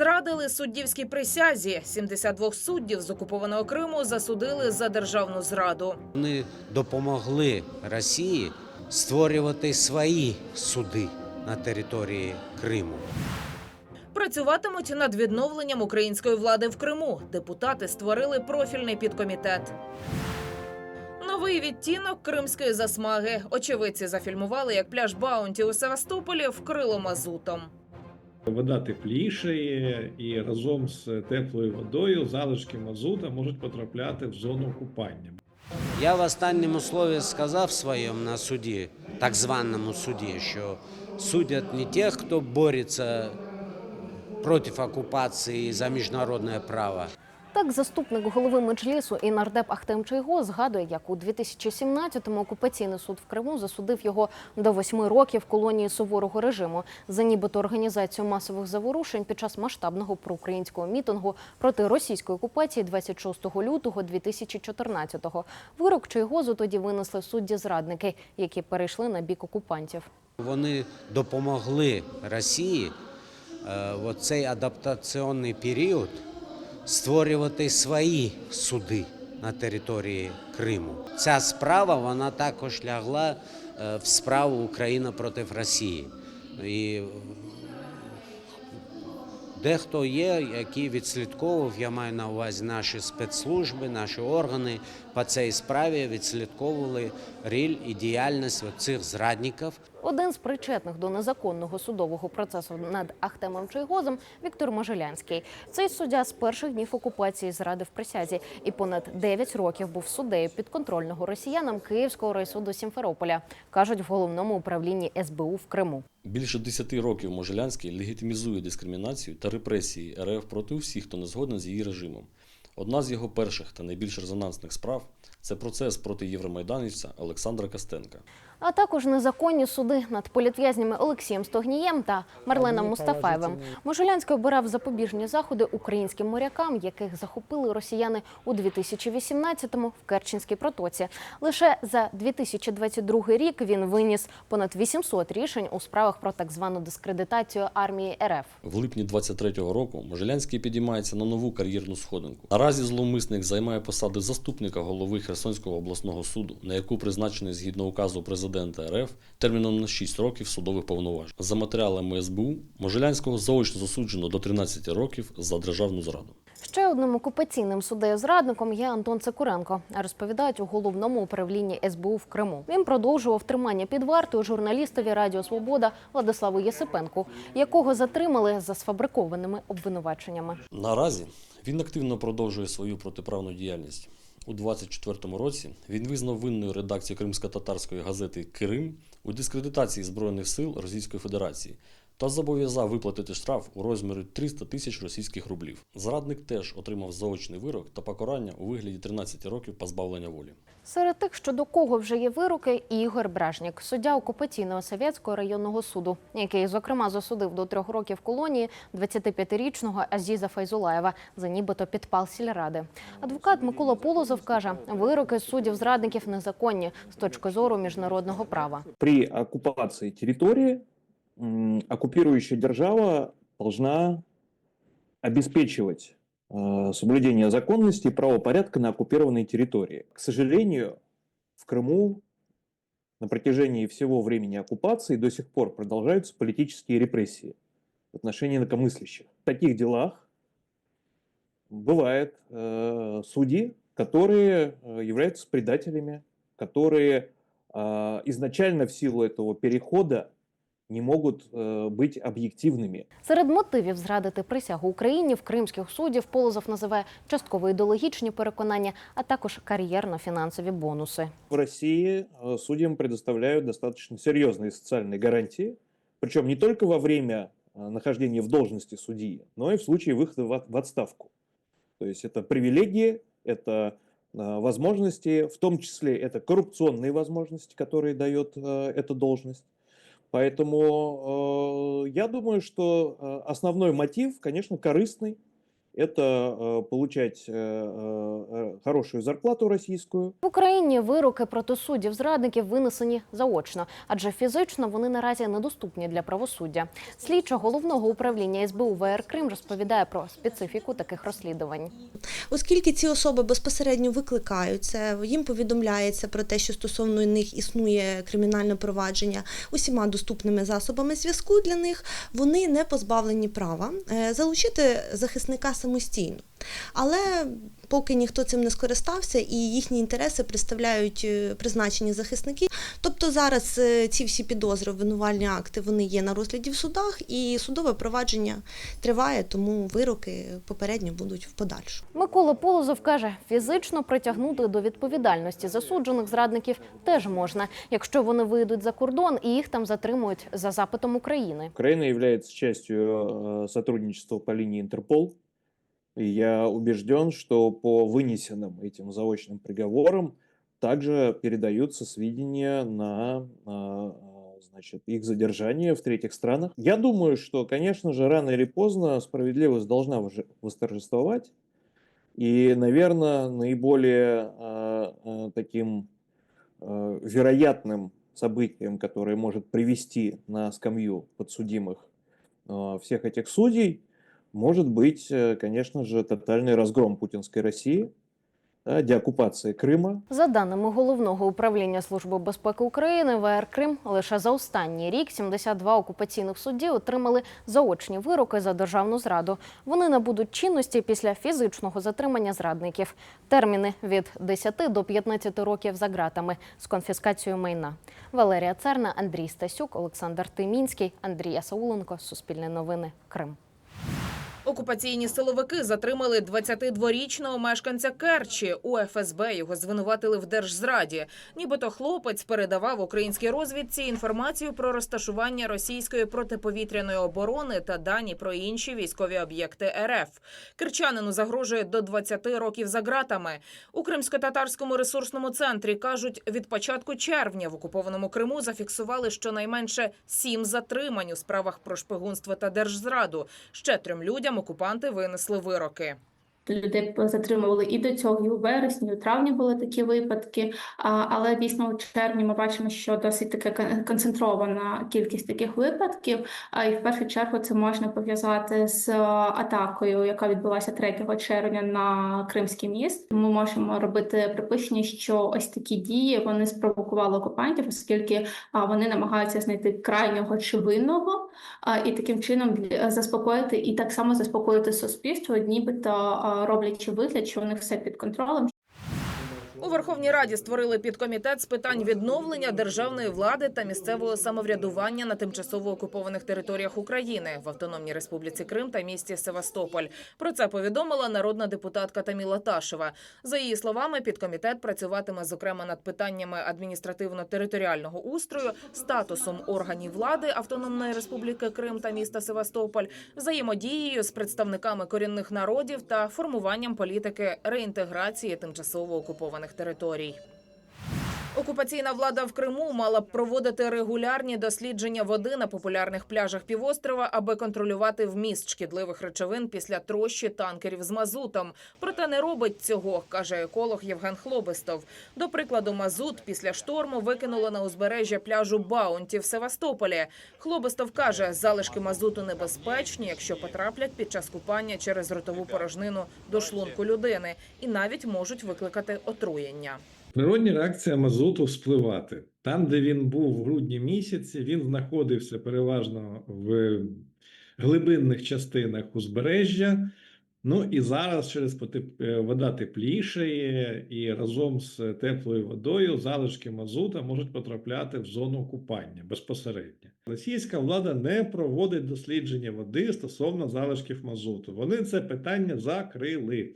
Зрадили суддівській присязі. 72 суддів з окупованого Криму засудили за державну зраду. Вони допомогли Росії створювати свої суди на території Криму. Працюватимуть над відновленням української влади в Криму. Депутати створили профільний підкомітет. Новий відтінок кримської засмаги. Очевидці зафільмували, як пляж Баунті у Севастополі вкрило мазутом. Вода теплішає, і разом з теплою водою залишки мазута можуть потрапляти в зону купання. Я в останньому слові сказав своєму на суді, так званому суді, що судять не тих, хто бореться проти окупації за міжнародне право, Так, заступник голови меджлісу і нардеп Ахтем Чайго згадує, як у 2017-му окупаційний суд в Криму засудив його до восьми років колонії суворого режиму за нібито організацію масових заворушень під час масштабного проукраїнського мітингу проти російської окупації 26 лютого 2014-го. Вирок Чайгозу тоді винесли судді-зрадники, які перейшли на бік окупантів. Вони допомогли Росії е, в цей адаптаційний період створювати свої суди на території Криму. Ця справа вона також лягла е, в справу Україна проти Росії. І Дехто є, які відслідковував, я маю на увазі наші спецслужби, наші органи по цій справі відслідковували ріль і діяльність цих зрадників. Один з причетних до незаконного судового процесу над Ахтемом Чайгозом Віктор Можелянський. Цей суддя з перших днів окупації зрадив присязі і понад 9 років був суддею підконтрольного росіянам Київського райсуду Сімферополя, кажуть в головному управлінні СБУ в Криму. Більше 10 років Можелянський легітимізує дискримінацію та репресії РФ проти усіх, хто не згоден з її режимом. Одна з його перших та найбільш резонансних справ це процес проти євромайданівця Олександра Костенка. А також незаконні суди над політв'язнями Олексієм Стогнієм та Марленом Мустафаєвим. Можулянський обирав запобіжні заходи українським морякам, яких захопили росіяни у 2018-му в Керченській протоці. Лише за 2022 рік він виніс понад 800 рішень у справах про так звану дискредитацію армії РФ. В липні 23-го року Можелянський підіймається на нову кар'єрну сходинку. Наразі зловмисник займає посади заступника голови Херсонського обласного суду, на яку призначений згідно указу президента РФ терміном на 6 років судових повноважень. За матеріалами СБУ Можелянського заочно засуджено до 13 років за державну зраду. Ще одним окупаційним суддею-зрадником є Антон Цикуренко. Розповідають у головному управлінні СБУ в Криму. Він продовжував тримання під вартою журналістові Радіо Свобода Владиславу Єсипенку, якого затримали за сфабрикованими обвинуваченнями. Наразі він активно продовжує свою протиправну діяльність. У 24-му році він визнав винною редакцію кримсько-татарської газети Крим у дискредитації Збройних сил Російської Федерації та зобов'язав виплатити штраф у розмірі 300 тисяч російських рублів. Зрадник теж отримав заочний вирок та покарання у вигляді 13 років позбавлення волі. Серед тих, що до кого вже є вироки, Ігор Бражнік, суддя окупаційного совєтського районного суду, який, зокрема, засудив до трьох років колонії 25-річного Азіза Файзулаєва за нібито підпал сільради. Адвокат Микола Полозов каже, вироки суддів зрадників незаконні з точки зору міжнародного права. при оккупации территории м, оккупирующая держава должна обеспечивать э, соблюдение законности и правопорядка на оккупированной территории. К сожалению, в Крыму на протяжении всего времени оккупации до сих пор продолжаются политические репрессии в отношении инакомыслящих. В таких делах бывают э, судьи, которые э, являются предателями, которые а, изначально в силу этого перехода не могут э, быть объективными. Серед мотивів зрадити присягу Україні в кримських суддів Полозов називає частково ідеологічні переконання, а також кар'єрно-фінансові бонуси. В России э, судьям предоставляют достаточно серьезные социальные гарантии, причем не только во время э, нахождения в должности судьи, но и в случае выхода в от- в отставку. То есть это привилегии, это э, возможности, в том числе это коррупционные возможности, которые дает э, эта должность. Поэтому э, я думаю, что э, основной мотив, конечно, корыстный, это э, получать э, э, хорошую зарплату российскую, В Україні вироки проти суддів зрадників винесені заочно, адже фізично вони наразі недоступні для правосуддя. Слідча головного управління СБУ ВР Крим розповідає про специфіку таких розслідувань. Оскільки ці особи безпосередньо викликаються, їм повідомляється про те, що стосовно них існує кримінальне провадження усіма доступними засобами зв'язку для них, вони не позбавлені права е, залучити захисника самостійно. Але поки ніхто цим не скористався, і їхні інтереси представляють е, призначені захисники. Тобто зараз е, ці всі підозри, обвинувальні акти, вони є на розгляді в судах, і судове провадження триває, тому вироки попередньо будуть в подальшому. Микола Полозов каже, фізично притягнути до відповідальності засуджених зрадників теж можна, якщо вони вийдуть за кордон і їх там затримують за запитом України. Украина является частью э, сотрудничества по линии Интерпол. Я убежден, что по вынесенным этим заочным приговорам также передаются сведения на а, а, значит, их задержание в третьих странах. Я думаю, что, конечно же, рано или поздно справедливость должна восторжествовать. И, наверное, наиболее а, таким вероятным событием, которое может привести на скамью подсудимых всех этих судей, может быть, э, конечно же, тотальный разгром путинской России, да, деоккупация Крыма, За даними головного управління Служби безпеки України, ВР Крим лише за останній рік 72 окупаційних судді отримали заочні вироки за державну зраду. Вони набудуть чинності після фізичного затримання зрадників. Терміни від 10 до 15 років за ґратами з конфіскацією майна. Валерія Церна, Андрій Стасюк, Олександр Тимінський, Андрій Ясауленко. Суспільне новини. Крим. Окупаційні силовики затримали 22-річного мешканця Керчі. У ФСБ його звинуватили в держзраді. Нібито хлопець передавав українській розвідці інформацію про розташування російської протиповітряної оборони та дані про інші військові об'єкти РФ. Керчанину загрожує до 20 років за ґратами. У кримсько-татарському ресурсному центрі кажуть, від початку червня в окупованому Криму зафіксували щонайменше сім затримань у справах про шпигунство та держзраду. Ще трьом людям окупанти винесли вироки. Людей затримували і до цього, і у вересні, і у травні були такі випадки. Але дійсно у червні ми бачимо, що досить кон- концентрована кількість таких випадків. А і в першу чергу це можна пов'язати з атакою, яка відбулася 3 червня на Кримський міст. Ми можемо робити припущення, що ось такі дії вони спровокували окупантів, оскільки вони намагаються знайти крайнього чи винного, і таким чином заспокоїти і так само заспокоїти суспільство, нібито роблячи вигляд, що у них все під контролем, У Верховній Раді створили підкомітет з питань відновлення державної влади та місцевого самоврядування на тимчасово окупованих територіях України в Автономній Республіці Крим та місті Севастополь. Про це повідомила народна депутатка Таміла Ташева. За її словами, підкомітет працюватиме зокрема над питаннями адміністративно-територіального устрою, статусом органів влади Автономної Республіки Крим та міста Севастополь, взаємодією з представниками корінних народів та формуванням політики реінтеграції тимчасово окупованих територій. Окупаційна влада в Криму мала б проводити регулярні дослідження води на популярних пляжах півострова, аби контролювати вміст шкідливих речовин після трощі танкерів з мазутом. Проте не робить цього, каже еколог Євген Хлобистов. До прикладу, мазут після шторму викинули на узбережжя пляжу Баунті в Севастополі. Хлобистов каже, залишки мазуту небезпечні, якщо потраплять під час купання через ротову порожнину до шлунку людини, і навіть можуть викликати отруєння. Природня реакція мазуту спливати. Там, де він був в грудні місяці, він знаходився переважно в глибинних частинах узбережжя. Ну і зараз через потеп... е, вода теплішає, і разом з теплою водою залишки мазута можуть потрапляти в зону купання безпосередньо. Російська влада не проводить дослідження води стосовно залишків мазуту. Вони це питання закрили.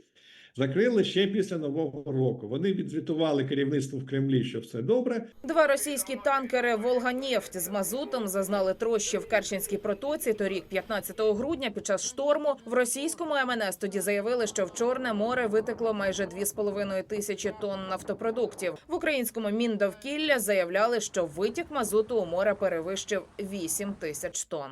Закрили ще після нового року. Вони відзвітували керівництву в Кремлі, що все добре. Два російські танкери «Волга-Нефть» з мазутом зазнали трощі в Керченській протоці торік, 15 грудня, під час шторму. В російському МНС тоді заявили, що в Чорне море витекло майже 2,5 тисячі тонн нафтопродуктів. В українському Міндовкілля заявляли, що витік мазуту у море перевищив 8 тисяч тонн.